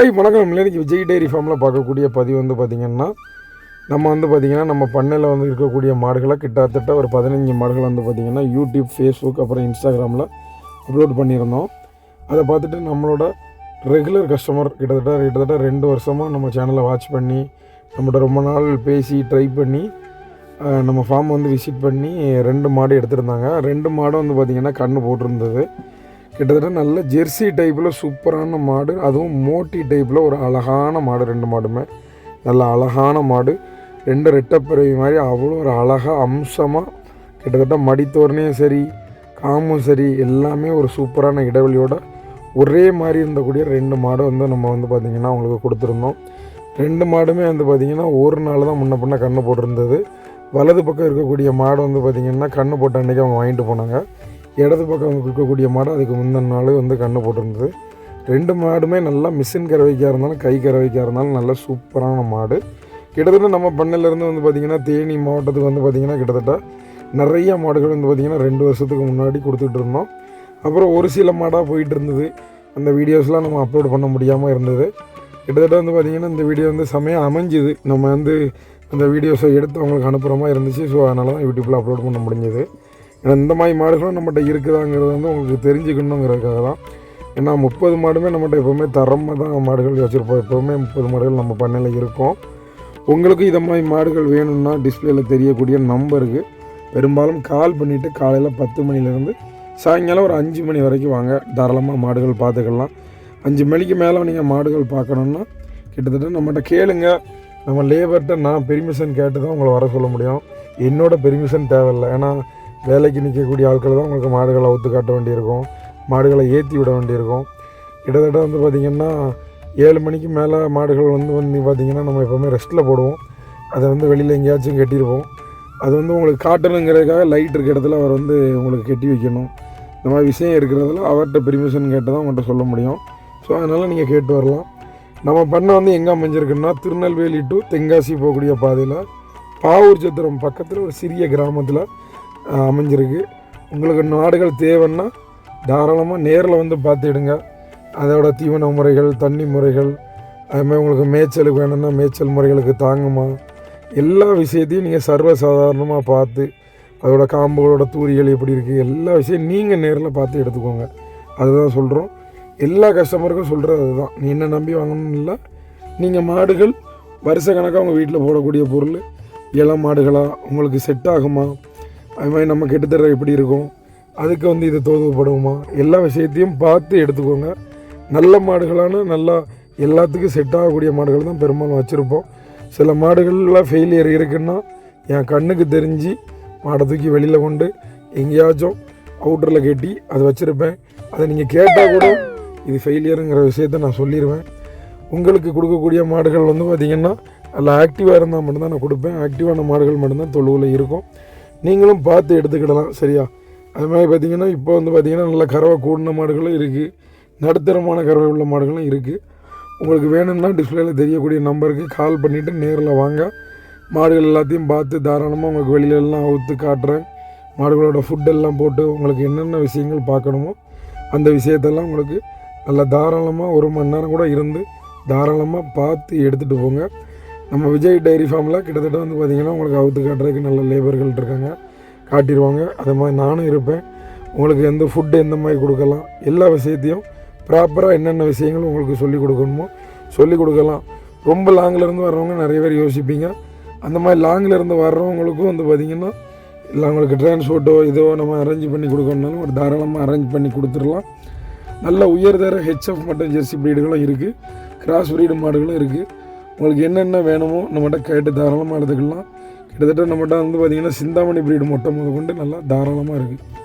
Hi வணக்கம். நம்மளே இன்னைக்கு விஜய் டைரி ஃபார்மில் பார்க்கக்கூடிய பதிவு வந்து பார்த்திங்கன்னா நம்ம வந்து பார்த்திங்கன்னா நம்ம பண்ணையில் வந்து இருக்கக்கூடிய மாடுகளை கிட்டத்தட்ட ஒரு பதினஞ்சு மாடுகள் வந்து பார்த்திங்கன்னா யூடியூப் ஃபேஸ்புக் அப்புறம் இன்ஸ்டாகிராமில் அப்லோட் பண்ணியிருந்தோம். அதை பார்த்துட்டு நம்மளோட ரெகுலர் கஸ்டமர் கிட்டத்தட்ட கிட்டத்தட்ட ரெண்டு வருஷமாக நம்ம சேனலை வாட்ச் பண்ணி நம்மகிட்ட ரொம்ப நாள் பேசி ட்ரை பண்ணி நம்ம ஃபார்ம் வந்து விசிட் பண்ணி ரெண்டு மாடு எடுத்திருந்தாங்க. ரெண்டு மாடும் வந்து பார்த்திங்கன்னா கண்ணு போட்டிருந்தது. கிட்டத்தட்ட நல்ல ஜெர்சி டைப்பில் சூப்பரான மாடு. அதுவும் மோட்டி டைப்பில் ஒரு அழகான மாடு ரெண்டு மாடுமே. நல்ல அழகான மாடு. ரெண்டு ரெட்டப்பிறவி மாதிரி அவ்வளோ ஒரு அழகாக அம்சமாக கிட்டத்தட்ட மடித்தோரணையும் சரி காமும் சரி எல்லாமே ஒரு சூப்பரான இடைவெளியோட ஒரே மாதிரி இருந்தக்கூடிய ரெண்டு மாடு வந்து நம்ம வந்து பார்த்திங்கன்னா அவங்களுக்கு கொடுத்துருந்தோம். ரெண்டு மாடுமே வந்து பார்த்திங்கன்னா ஒரு நாள் தான் முன்ன பின்ன கண்ணு போட்டிருந்தது. வலது பக்கம் இருக்கக்கூடிய மாடு வந்து பார்த்திங்கன்னா கண்ணு போட்ட அன்றைக்கி அவங்க வாங்கிட்டு போனாங்க. இடது பக்கம் இருக்கக்கூடிய மாடு அதுக்கு முந்தின நாள் வந்து கண்ணு போட்டிருந்தது. ரெண்டு மாடுமே நல்லா மிஷின் கறவைக்காக இருந்தாலும் கை கறவைக்காக இருந்தாலும் நல்ல சூப்பரான மாடு. கிட்டத்தட்ட நம்ம பண்ணையிலேருந்து வந்து பார்த்திங்கன்னா தேனி மாவட்டத்துக்கு வந்து பார்த்திங்கன்னா கிட்டத்தட்ட நிறைய மாடுகள் வந்து பார்த்திங்கன்னா ரெண்டு வருஷத்துக்கு முன்னாடி கொடுத்துட்டு இருந்தோம். அப்புறம் ஒரு சில மாடாக போயிட்டு இருந்தது. அந்த வீடியோஸ்லாம் நம்ம அப்லோட் பண்ண முடியாமல் இருந்தது. கிட்டத்தட்ட வந்து பார்த்திங்கன்னா இந்த வீடியோ வந்து செமையாக அமைஞ்சுது. நம்ம வந்து அந்த வீடியோஸை எடுத்து அவங்களுக்கு அனுப்புகிற மாதிரி இருந்துச்சு. ஸோ அதனால தான் யூடியூப்பில் அப்லோட் பண்ண முடிஞ்சது. ஏன்னா இந்த மாதிரி மாடுகளும் நம்மகிட்ட இருக்குதாங்கிறது வந்து உங்களுக்கு தெரிஞ்சுக்கணுங்கிறதுக்காக தான். ஏன்னா முப்பது மாடுமே நம்மகிட்ட எப்போவுமே தரமாக தான் மாடுகள் வச்சுருப்போம். எப்போவுமே முப்பது மாடுகள் நம்ம பண்ணையில் இருக்கும். உங்களுக்கும் இதை மாதிரி மாடுகள் வேணும்னா டிஸ்பிளேயில் தெரியக்கூடிய நம்பருக்கு பெரும்பாலும் கால் பண்ணிவிட்டு காலையில் பத்து மணிலேருந்து சாயங்காலம் ஒரு அஞ்சு மணி வரைக்கும் வாங்க. தாராளமாக மாடுகள் பார்த்துக்கலாம். அஞ்சு மணிக்கு மேலே நீங்கள் மாடுகள் பார்க்கணுன்னா கிட்டத்தட்ட நம்மகிட்ட கேளுங்க. நம்ம லேபர்கிட்ட நான் பெர்மிஷன் கேட்டு தான் உங்களை வர சொல்ல முடியும். என்னோடய பெர்மிஷன் தேவையில்லை. ஏன்னா வேலைக்கு நிற்கக்கூடிய ஆட்கள் தான் உங்களுக்கு மாடுகளை அவுத்து காட்ட வேண்டியிருக்கும் மாடுகளை ஏற்றி விட வேண்டியிருக்கும். கிட்டத்தட்ட வந்து பார்த்திங்கன்னா ஏழு மணிக்கு மேலே மாடுகள் வந்து வந்து பார்த்திங்கன்னா நம்ம எப்போவுமே ரெஸ்ட்டில் போடுவோம். அதை வந்து வெளியில் எங்கேயாச்சும் கட்டியிருப்போம். அது வந்து உங்களுக்கு காட்டணுங்கிறதுக்காக லைட் இருக்க இடத்துல அவர் வந்து உங்களுக்கு கட்டி வைக்கணும். இந்த மாதிரி விஷயம் இருக்கிறதுல அவர்கிட்ட பெர்மிஷன் கேட்டு தான் உங்கள்கிட்ட சொல்ல முடியும். ஸோ அதனால் நீங்கள் கேட்டு வரலாம். நம்ம பண்ண வந்து எங்கே அமைஞ்சிருக்குன்னா திருநெல்வேலி டு தென்காசி போகக்கூடிய பாதையில் பாவூர் சத்திரம் பக்கத்தில் ஒரு சிறிய கிராமத்தில் அமைஞ்சிருக்கு. உங்களுக்கு நாடுகள் தேவைன்னா தாராளமாக நேரில் வந்து பார்த்துடுங்க அதோட தீவன முறைகள் தண்ணி முறைகள் அதுமாதிரி உங்களுக்கு மேய்ச்சலுக்கு வேணும்னா மேய்ச்சல் முறைகளுக்கு தாங்குமா? எல்லா விஷயத்தையும் நீங்கள் சர்வசாதாரணமாக பார்த்து அதோட காம்புகளோட தூரிகள் எப்படி இருக்குது எல்லா விஷயம் நீங்கள் நேரில் பார்த்து எடுத்துக்கோங்க. அதுதான் சொல்கிறோம் எல்லா கஸ்டமருக்கும் சொல்கிறது அதுதான். நீ என்ன நம்பி வாங்கணும்னு இல்லை நீங்கள் மாடுகள் வருஷ கணக்காக உங்கள் வீட்டில் போடக்கூடிய பொருள் இளம் மாடுகளாக உங்களுக்கு செட் ஆகுமா? அது மாதிரி நம்ம கெட்டுத்தர எப்படி இருக்கும்? அதுக்கு வந்து இது தோதுவப்படுமா எல்லா விஷயத்தையும் பார்த்து எடுத்துக்கோங்க. நல்ல மாடுகளான நல்லா எல்லாத்துக்கும் செட் ஆகக்கூடிய மாடுகள் தான் பெரும்பாலும் வச்சுருப்போம். சில மாடுகளில் ஃபெயிலியர் இருக்குன்னா என் கண்ணுக்கு தெரிஞ்சு மாடை தூக்கி வெளியில் கொண்டு எங்கேயாச்சும் அவுட்டரில் கட்டி அதை வச்சுருப்பேன். அதை நீங்கள் கேட்டால் கூட இது ஃபெயிலியருங்கிற விஷயத்த நான் சொல்லிடுவேன் உங்களுக்கு கொடுக்கக்கூடிய மாடுகள் வந்து பார்த்திங்கன்னா அதில் ஆக்டிவாக இருந்தால் மட்டும்தான் நான் கொடுப்பேன். ஆக்டிவான மாடுகள் மட்டும்தான் தொழுவில் இருக்கும். நீங்களும் பார்த்து எடுத்துக்கிடலாம் சரியா? அது மாதிரி பார்த்திங்கன்னா இப்போ வந்து பார்த்திங்கன்னா நல்ல கறவை கூடின மாடுகளும் இருக்குது நடுத்தரமான கறவை உள்ள மாடுகளும் இருக்குது உங்களுக்கு வேணும்னா டிஸ்பிளேயில் தெரியக்கூடிய நம்பருக்கு கால் பண்ணிவிட்டு நேரில் வாங்க. மாடுகள் எல்லாத்தையும் பார்த்து தாராளமாக உங்களுக்கு வெளியில எல்லாம் அவுத்து காட்டுறேன். மாடுகளோட ஃபுட்டெல்லாம் போட்டு உங்களுக்கு என்னென்ன விஷயங்கள் பார்க்கணுமோ அந்த விஷயத்தெல்லாம் உங்களுக்கு நல்லா தாராளமாக ஒரு மணி நேரம் கூட இருந்து தாராளமாக பார்த்து எடுத்துகிட்டு போங்க. நம்ம விஜய் டைரி ஃபார்மில் கிட்டத்தட்ட வந்து பார்த்திங்கன்னா உங்களுக்கு அவுத்து காட்டுறதுக்கு நல்ல லேபர்கள் இருக்காங்க. காட்டிடுவாங்க அதே மாதிரி நானும் இருப்பேன். உங்களுக்கு எந்த ஃபுட்டு எந்த மாதிரி கொடுக்கலாம் எல்லா விஷயத்தையும் ப்ராப்பராக என்னென்ன விஷயங்கள் உங்களுக்கு சொல்லிக் கொடுக்கணுமோ சொல்லிக் கொடுக்கலாம். ரொம்ப லாங்கில் இருந்து வர்றவங்க நிறைய பேர் யோசிப்பீங்க. அந்த மாதிரி லாங்கில் இருந்து வர்றவங்களுக்கும் வந்து பார்த்திங்கன்னா இல்லை அவங்களுக்கு டிரான்ஸ்போர்ட்டோ இதோ நம்ம அரேஞ்ச் பண்ணி கொடுக்கணுனாலும் ஒரு தாராளமாக அரேஞ்ச் பண்ணி கொடுத்துடலாம். நல்ல உயர்தர ஹெச்எஃப் மற்றும் ஜெர்சி ப்ரீடுகளும் இருக்குது கிராஸ் ப்ரீடு மாடுகளும் இருக்குது உங்களுக்கு என்னென்ன வேணுமோ நம்மகிட்ட கேட்டு தாராளமாக எடுத்துக்கலாம். கிட்டத்தட்ட நம்மகிட்ட வந்து பார்த்திங்கன்னா சிந்தாமணி ப்ரீடு மொட்டை முதல் கொண்டு நல்லா தாராளமாக இருக்குது